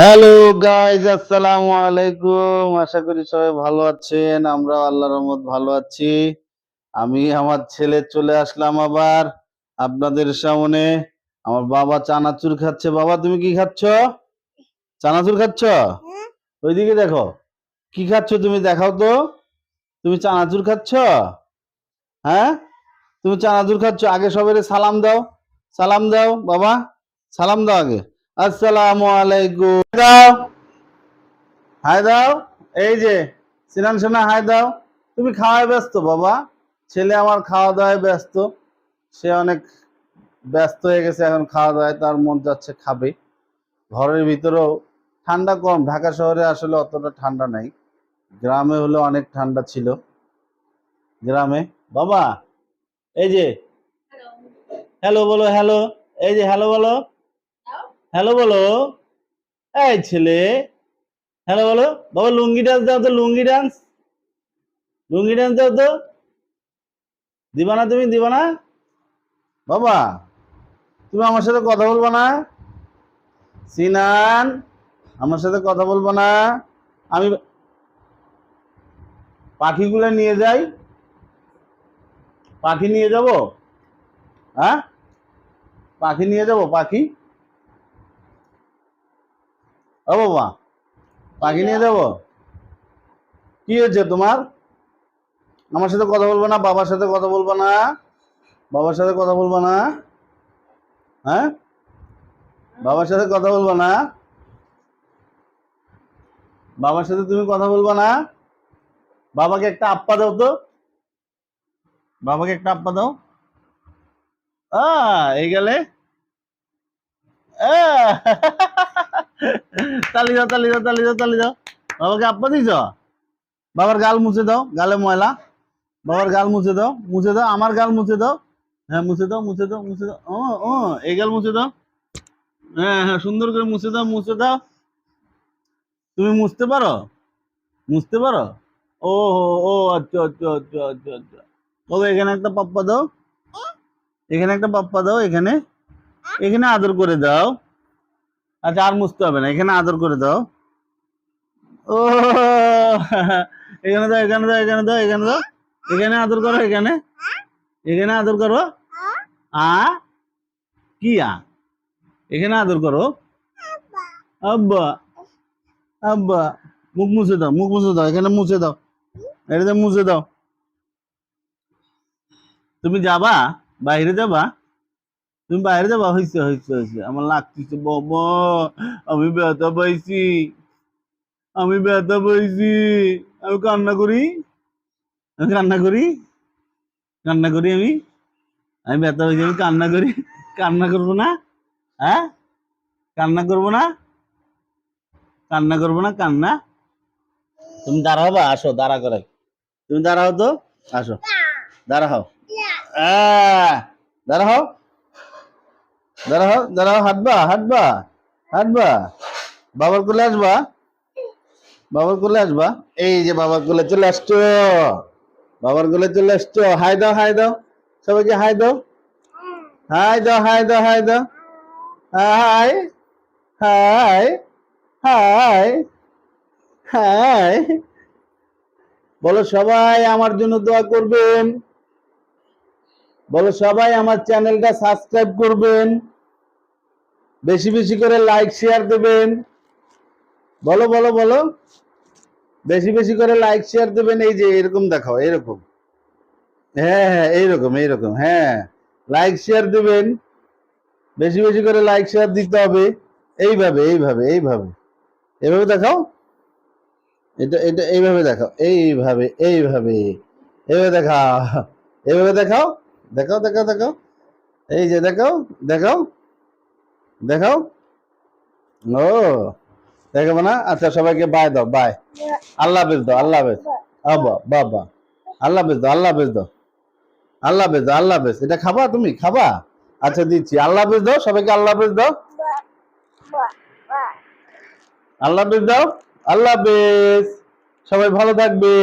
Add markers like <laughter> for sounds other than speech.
Hello guys আসসালামু আলাইকুম আশা করি সবাই ভালো আছেন আমরা আল্লাহর রহমত ভালো আছি। আমি আমার ছেলে চলে আসলাম আবার আপনাদের সামনে। আমার বাবা চানাচুর খাচ্ছে। বাবা তুমি কি খাচ্ছ? চানাচুর খাচ্ছ? ওইদিকে দেখো। কি খাচ্ছ তুমি? দেখাও তো। তুমি চানাচুর খাচ্ছ? হ্যাঁ? তুমি চানাচুর খাচ্ছ? আগে সবাই সালাম দাও। সালাম দাও বাবা। সালাম দাও আগে। আসসালামু আলাইকুম। দাও। হাই দাও। এই যে সিনান সোনা হাই দাও। তুমি খাওয়ায় ব্যস্ত বাবা। ছেলে আমার খাওয়া দাওয়ায় ব্যস্ত। সে অনেক ব্যস্ত হয়ে গেছে এখন খাওয়া দাওয়ায় তার মন যাচ্ছে খাবে। ঘরের ভিতরেও ঠান্ডা কম। ঢাকা শহরে আসলে অতটা ঠান্ডা নাই। গ্রামে হলে অনেক ঠান্ডা ছিল। গ্রামে। বাবা এই যে হ্যালো বলো হ্যালো। এই যে হ্যালো বলো। হ্যালো বলো। এই ছেলে। হ্যালো বলো। বাবা, লুঙ্গি ডান্স দাও তো, লুঙ্গি ডান্স লুঙ্গি ডান্স দাও তো। দিবা না তুমি দিবা না বাবা, তুমি আমার সাথে কথা বলব না? সিনান, আমার সাথে কথা বলব না। আমি পাখিগুলো নিয়ে যাই। পাখি নিয়ে যাব? হ্যাঁ? পাখি নিয়ে যাব, পাখি? বাবা, পাখি নিয়ে যাব? কি হয়েছে তোমার? আমার সাথে কথা বলব না, বাবার সাথে কথা বলব না, বাবার সাথে কথা বলব না হ্যাঁ? বাবার সাথে কথা বলব না, বাবার সাথে তুমি কথা বলব না, বাবাকে একটা আপ্পা দাও তো, বাবাকে একটা আপ্পা দাও। আ এই গেলে, আহ! <laughs> তালি দাও তালি দাও তালি দাও তালি দাও। বাবাকে আপ্পা দিছ? বাবার গাল মুছে দাও, গালে ময়লা। বাবার গাল মুছে দাও মুছে দাও, আমার গাল মুছে দাও। হ্যাঁ মুছে দাও মুছে দাও মুছে দাও। ও ও, এই গাল মুছে দাও। হ্যাঁ হ্যাঁ সুন্দর করে মুছে দাও মুছে দাও। তুমি মুছতে পারো? মুছতে পারো? ও ও আচ্ছা আচ্ছা আচ্ছা আচ্ছা আচ্ছা। তবে এখানে একটা পাপ্পা দাও। এখানে একটা পাপ্পা দাও, এখানে। এখানে আদর করে দাও। আচ্ছা আর মুছতে হবে না, এখানে আদর করে দাও। ও, এখানে দাও এখানে দাও এখানে দাও এখানে দাও। এখানে আদর করো, এখানে। এখানে আদর করো। আ, কি আ? এখানে আদর করো। আব্বা আব্বা, মুখ মুছে দাও, মুখ মুছে দাও, এখানে মুছে দাও। এটাতে মুছে দাও। তুমি যাবা? বাইরে যাবা? তুমি বাইরে যাবা? হয়েছে হয়েছে হয়েছে আমার লাগতেছে বাবা আমি ব্যথা পাইছি। আমি ব্যথা পাইছি। আমি কান্না করি। আমি কান্না করি? কান্না করি আমি? আমি ব্যথা পাইছি আমি কান্না করি। কান্না করব না? হ্যাঁ? কান্না করব না? কান্না করব না? কান্না? তুমি দাঁড়াও বা আসো দাঁড়া করে। তুমি দাঁড়াও তো আসো। দাঁড়াও। দাঁড়াও। দাঁড়াও দাঁড়াও হাঁটবা হাঁটবা হাঁটবা। বাবার কোলে আসবা? বাবার কোলে আসবা? এই যে বাবার কোলে চলে আসছো। বাবার কোলে চলে আসছো। হাই দাও হাই দাও। সবাইকে হাই দাও। হাই দাও হাই দাও হাই দাও। Hi hi hi hi. বলো সবাই আমার জন্য দোয়া করবেন। বলো সবাই আমার চ্যানেলটা সাবস্ক্রাইব করবেন। বেশি বেশি করে লাইক শেয়ার দেবেন। বলো বলো বলো। বেশি বেশি করে লাইক শেয়ার দেবেন। এই যে এরকম দেখাও, এরকম। হ্যাঁ হ্যাঁ এইরকম এইরকম হ্যাঁ। লাইক শেয়ার দেবেন। বেশি বেশি করে লাইক শেয়ার দিতে হবে। এইভাবে এইভাবে এইভাবে। এভাবে দেখাও। এটা এটা এইভাবে দেখাও। এইভাবে এইভাবে। এইভাবে দেখাও। এইভাবে দেখাও। দেখাও দেখাও দেখাও। এই যে দেখাও দেখাও। দেখাও। ও, দেখাবো না? আচ্ছা সবাইকে বাই দাও বাই আল্লাহ হাফেজ দাও, আল্লাহ হাফেজ। আবা বাবা আল্লাহ হাফেজ দাও, আল্লাহ হাফেজ দাও। আল্লাহ হাফেজ দাও, আল্লাহ হাফেজ। এটা খাবা তুমি? খাবা? আচ্ছা দিচ্ছি। আল্লাহ হাফেজ দাও, সবাইকে আল্লাহ হাফেজ দাও। আল্লাহ হাফেজ দাও, আল্লাহ হাফেজ। সবাই ভালো থাকবে।